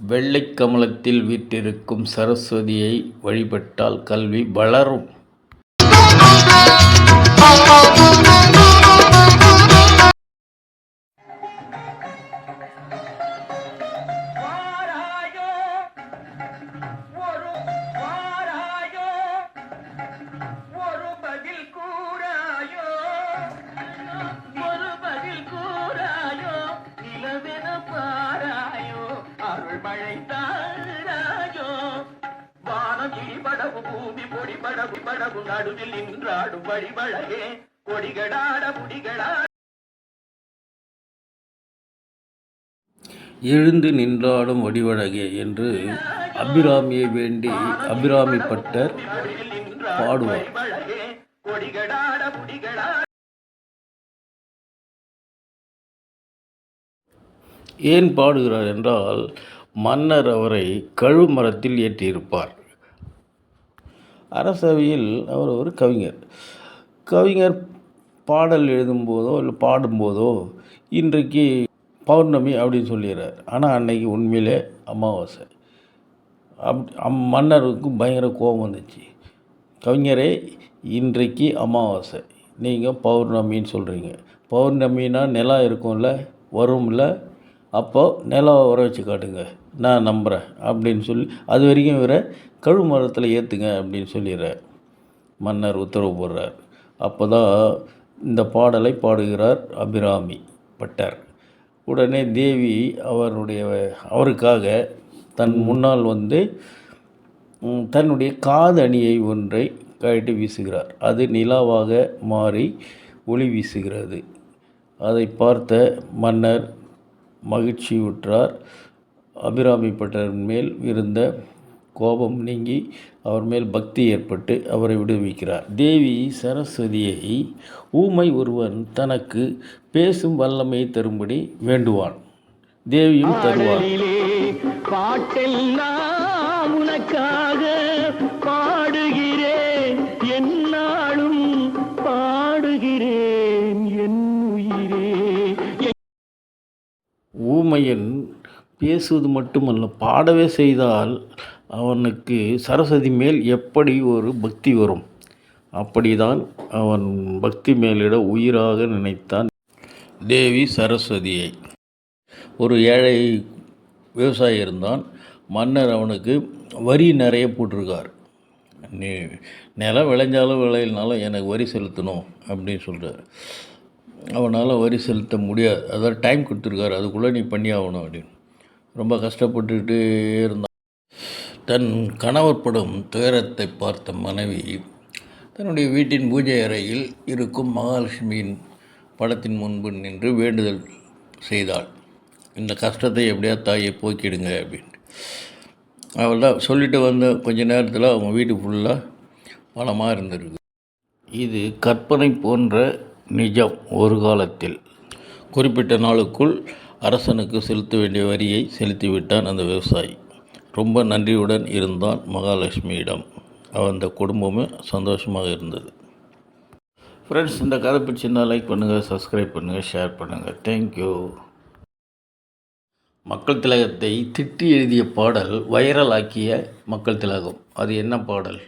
வெள்ளை கமலத்தில் வீற்றிருக்கும் சரஸ்வதியை வழிபட்டால் கல்வி வளரும். வானம் பூமி நடுவில் நின்றாடும் வழிமழையே கொடிகளாட முடிகளாட. எழுந்து நின்றாடும் வடிவழகே என்று அபிராமியை வேண்டி அபிராமி பட்டர் பாடுவார். ஏன் பாடுகிறார் என்றால் மன்னர் அவரை கழுமரத்தில் ஏற்றியிருப்பார். அரசவையில் அவர் ஒரு கவிஞர். கவிஞர் பாடல் எழுதும்போதோ இல்லை பாடும்போதோ இன்றைக்கு பௌர்ணமி அப்படின்னு சொல்லிடுறார். ஆனால் அன்னைக்கு உண்மையிலே அமாவாசை. அப் அம் மன்னருக்கு பயங்கர கோபம் வந்துச்சு. கவிஞரே இன்றைக்கு அமாவாசை. நீங்கள் பௌர்ணமின்னு சொல்கிறீங்க பௌர்ணமின்னா நிலா இருக்கும்ல வரும்ல அப்போது நிலாவை வர வச்சு காட்டுங்க. நான் நம்புகிறேன் அப்படின்னு சொல்லி அது வரைக்கும் இவரை கழுமரத்தில் ஏற்றுங்க அப்படின்னு சொல்லிடுறார். மன்னர் உத்தரவு போடுறார். அப்போ தான் இந்த பாடலை பாடுகிறார் அபிராமி பட்டர். உடனே தேவி அவருடைய அவருக்காக தன் முன்னால் வந்து தன்னுடைய காதணியை ஒன்றை கழட்டி வீசுகிறார். அது நிலாவாக மாறி ஒளி வீசுகிறது. அதை பார்த்த மன்னர் மகிழ்ச்சியுற்றார் அபிராமி மேல் இருந்த கோபம் நீங்கி அவர் மேல் பக்தி ஏற்பட்டு அவரை விடுவிக்கிறார். தேவி சரஸ்வதியை ஊமை ஒருவன் தனக்கு பேசும் வல்லமை தரும்படி வேண்டுவான். தேவியும் தருவார் பாட்டெல்லாம் உனக்காக பாடுகிறேன். என்னாலும் பாடுகிறேன் என் உயிரே. ஊமையன் பேசுவது மட்டுமல்ல பாடவே செய்தால் அவனுக்கு சரஸ்வதி மேல் எப்படி ஒரு பக்தி வரும்? அப்படிதான் அவன் பக்தி மேலிட உயிராக நினைத்தான். தேவி சரஸ்வதியை. ஒரு ஏழை விவசாயி இருந்தான். மன்னர் அவனுக்கு வரி நிறைய போட்டிருக்கார். நீ நிலம் விளைஞ்சாலும் விளையினாலும் எனக்கு வரி செலுத்தணும் அப்படின்னு சொல்கிறார் அவனால் வரி செலுத்த முடியாது. அதாவது டைம் கொடுத்துருக்காரு. அதுக்குள்ளே நீ பண்ணி ஆகணும் அப்படின்னு. ரொம்ப கஷ்டப்பட்டுக்கிட்டே இருந்தான். தன் கணவர் படும் துயரத்தை பார்த்த மனைவி தன்னுடைய வீட்டின் பூஜை அறையில் இருக்கும் மகாலட்சுமியின் படத்தின் முன்பு நின்று வேண்டுதல் செய்தாள். இந்த கஷ்டத்தை எப்படியா தாயை போக்கிடுங்க அப்படின்னு. அவள் தான் சொல்லிட்டு வந்த கொஞ்ச நேரத்தில் அவங்க வீடு ஃபுல்லாக பணமாக இருந்திருக்கு. இது கற்பனை போன்ற நிஜம் ஒரு காலத்தில். குறிப்பிட்ட நாளுக்குள் அரசனுக்கு செலுத்த வேண்டிய வரியை செலுத்திவிட்டான் அந்த விவசாயி. ரொம்ப நன்றியுடன் இருந்தான் மகாலட்சுமியிடம். அவன் அந்த குடும்பமே சந்தோஷமாக இருந்தது. ஃப்ரெண்ட்ஸ் இந்த கதை பிடிச்சிருந்தால் லைக் பண்ணுங்கள் சப்ஸ்கிரைப் பண்ணுங்கள் ஷேர் பண்ணுங்கள் தேங்க்யூ மக்கள் திலகத்தை திட்டி எழுதிய பாடல் வைரலாக்கிய மக்கள் திலகம். அது என்ன பாடல்?